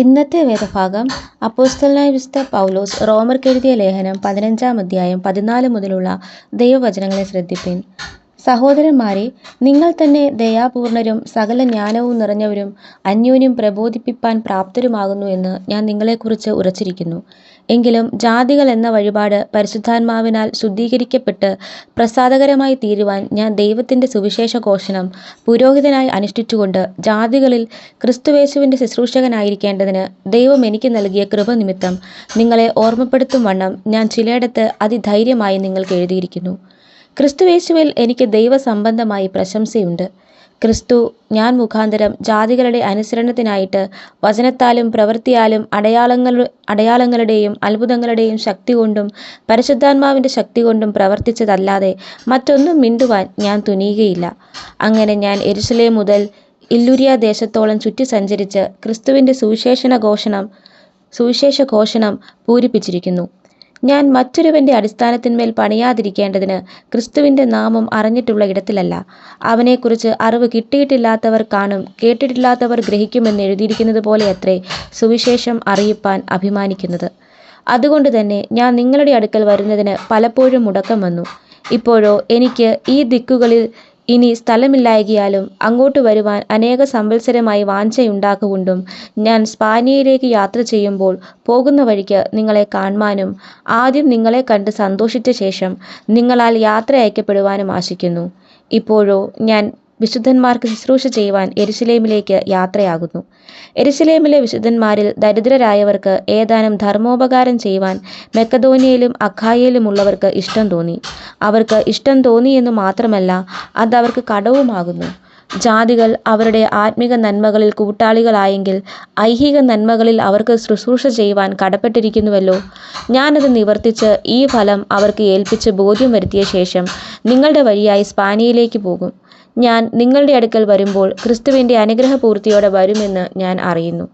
ഇന്നത്തെ വേദഭാഗം അപ്പോസ്തലനായ വിശുദ്ധ പൗലോസ് റോമർക്കെഴുതിയ ലേഖനം പതിനഞ്ചാം അധ്യായം പതിനാല് മുതലുള്ള ദൈവവചനങ്ങളെ ശ്രദ്ധിപ്പിൻ. സഹോദരന്മാരെ നിങ്ങൾ തന്നെ ദയാപൂർണരും സകല ജ്ഞാനവും നിറഞ്ഞവരും അന്യോന്യം പ്രബോധിപ്പിപ്പാൻ പ്രാപ്തരുമാകുന്നു എന്ന് ഞാൻ നിങ്ങളെക്കുറിച്ച് ഉറച്ചിരിക്കുന്നു. എങ്കിലും ജാതികൾ എന്ന വഴിപാട് പരിശുദ്ധാത്മാവിനാൽ ശുദ്ധീകരിക്കപ്പെട്ട് പ്രസാദകരമായി തീരുവാൻ ഞാൻ ദൈവത്തിന്റെ സുവിശേഷ ഘോഷണം പുരോഹിതനായി അനുഷ്ഠിച്ചുകൊണ്ട് ജാതികളിൽ ക്രിസ്തുവേശുവിന്റെ ശുശ്രൂഷകനായിരിക്കേണ്ടതിന് ദൈവം എനിക്ക് നൽകിയ കൃപ നിമിത്തം നിങ്ങളെ ഓർമ്മപ്പെടുത്തും വണ്ണം ഞാൻ ചിലയിടത്ത് അതിധൈര്യമായി നിങ്ങൾക്ക് എഴുതിയിരിക്കുന്നു. ക്രിസ്തുയേശുവിൽ എനിക്ക് ദൈവസംബന്ധമായി പ്രശംസയുണ്ട്. ക്രിസ്തു ഞാൻ മുഖാന്തരം ജാതികളുടെ അനുസരണത്തിനായിട്ട് വചനത്താലും പ്രവൃത്തിയാലും അടയാളങ്ങൾ അടയാളങ്ങളുടെയും അത്ഭുതങ്ങളുടെയും ശക്തി കൊണ്ടും പരിശുദ്ധാത്മാവിന്റെ ശക്തി കൊണ്ടും പ്രവർത്തിച്ചതല്ലാതെ മറ്റൊന്നും മിണ്ടുവാൻ ഞാൻ തുനിയുകയില്ല. അങ്ങനെ ഞാൻ എരുസലേം മുതൽ ഇല്ലുരിയ ദേശത്തോളം ചുറ്റി സഞ്ചരിച്ച് ക്രിസ്തുവിന്റെ സുവിശേഷണ ഘോഷണം സുവിശേഷ ഘോഷണം പൂരിപ്പിച്ചിരിക്കുന്നു. ഞാൻ മറ്റൊരുവന്റെ അടിസ്ഥാനത്തിന്മേൽ പണിയാതിരിക്കേണ്ടതിന് ക്രിസ്തുവിന്റെ നാമം അറിഞ്ഞിട്ടുള്ള ഇടത്തിലല്ല. അവനെക്കുറിച്ച് അറിവ് കിട്ടിയിട്ടില്ലാത്തവർ കാണും കേട്ടിട്ടില്ലാത്തവർ ഗ്രഹിക്കുമെന്ന് എഴുതിയിരിക്കുന്നത് പോലെയത്രേ സുവിശേഷം അറിയിപ്പാൻ അഭിമാനിക്കുന്നത്. അതുകൊണ്ട് തന്നെ ഞാൻ നിങ്ങളുടെ അടുക്കൽ വരുന്നതിന് പലപ്പോഴും മുടക്കം വന്നു. ഇപ്പോഴോ എനിക്ക് ഈ ദിക്കുകളിൽ ഇനി സ്ഥലമില്ലായകിയാലും അങ്ങോട്ട് വരുവാൻ അനേക സംവത്സരമായി വാഞ്ചയുണ്ടാക്കുകൊണ്ടും ഞാൻ സ്പാനിയയിലേക്ക് യാത്ര ചെയ്യുമ്പോൾ പോകുന്ന വഴിക്ക് നിങ്ങളെ കാൺമാനും ആദ്യം നിങ്ങളെ കണ്ട് സന്തോഷിച്ച ശേഷം നിങ്ങളാൽ യാത്ര അയക്കപ്പെടുവാനും ആശിക്കുന്നു. ഇപ്പോഴോ ഞാൻ വിശുദ്ധന്മാർക്ക് ശുശ്രൂഷ ചെയ്യുവാൻ എരുസലേമിലേക്ക് യാത്രയാകുന്നു. എരുസലേമിലെ വിശുദ്ധന്മാരിൽ ദരിദ്രരായവർക്ക് ഏതാനും ധർമ്മോപകാരം ചെയ്യുവാൻ മെക്കതോനിയയിലും അഖായയിലുമുള്ളവർക്ക് ഇഷ്ടം തോന്നി. അവർക്ക് ഇഷ്ടം തോന്നി എന്ന് മാത്രമല്ല അത് അവർക്ക് കടവുമാകുന്നു. ജാതികൾ അവരുടെ ആത്മിക നന്മകളിൽ കൂട്ടാളികളായെങ്കിൽ ഐഹിക നന്മകളിൽ അവർക്ക് ശുശ്രൂഷ ചെയ്യുവാൻ കടപ്പെട്ടിരിക്കുന്നുവല്ലോ. ഞാനത് നിവർത്തിച്ച് ഈ ഫലം അവർക്ക് ഏൽപ്പിച്ച് ബോധ്യം വരുത്തിയ ശേഷം നിങ്ങളുടെ വഴിയായി സ്പാനിയയിലേക്ക് പോകും. ഞാൻ നിങ്ങളുടെ അടുക്കൽ വരുമ്പോൾ ക്രിസ്തുവിന്റെ അനുഗ്രഹപൂർത്തിയോടെ വരുമെന്ന് ഞാൻ അറിയുന്നു.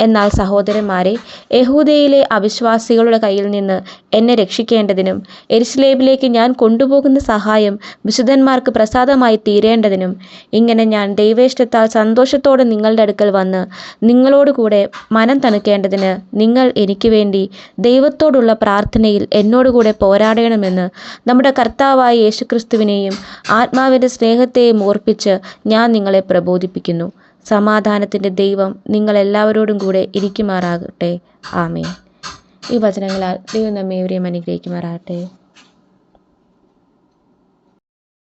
എന്നാൽ സഹോദരന്മാരെ യഹൂദയിലെ അവിശ്വാസികളുടെ കയ്യിൽ നിന്ന് എന്നെ രക്ഷിക്കേണ്ടതിനും എരിസ്ലേബിലേക്ക് ഞാൻ കൊണ്ടുപോകുന്ന സഹായം വിശുദ്ധന്മാർക്ക് പ്രസാദമായി തീരേണ്ടതിനും ഇങ്ങനെ ഞാൻ ദൈവേഷ്ടത്താൽ സന്തോഷത്തോടെ നിങ്ങളുടെ അടുക്കൽ വന്ന് നിങ്ങളോടുകൂടെ മനം തണുക്കേണ്ടതിന് നിങ്ങൾ എനിക്ക് വേണ്ടി ദൈവത്തോടുള്ള പ്രാർത്ഥനയിൽ എന്നോടുകൂടെ പോരാടണമെന്ന് നമ്മുടെ കർത്താവായ യേശുക്രിസ്തുവിനെയും ആത്മാവിന്റെ സ്നേഹത്തെയും ഓർപ്പിച്ച് ഞാൻ നിങ്ങളെ പ്രബോധിപ്പിക്കുന്നു. സമാധാനത്തിന്റെ ദൈവം നിങ്ങളെല്ലാവരോടും കൂടെ ഇരിക്കുമാറാകട്ടെ. ആമേ ഈ വചനങ്ങളാൽ ദൈവം നമ്മെ ഇവരെയും അനുഗ്രഹിക്കുമാറാകട്ടെ.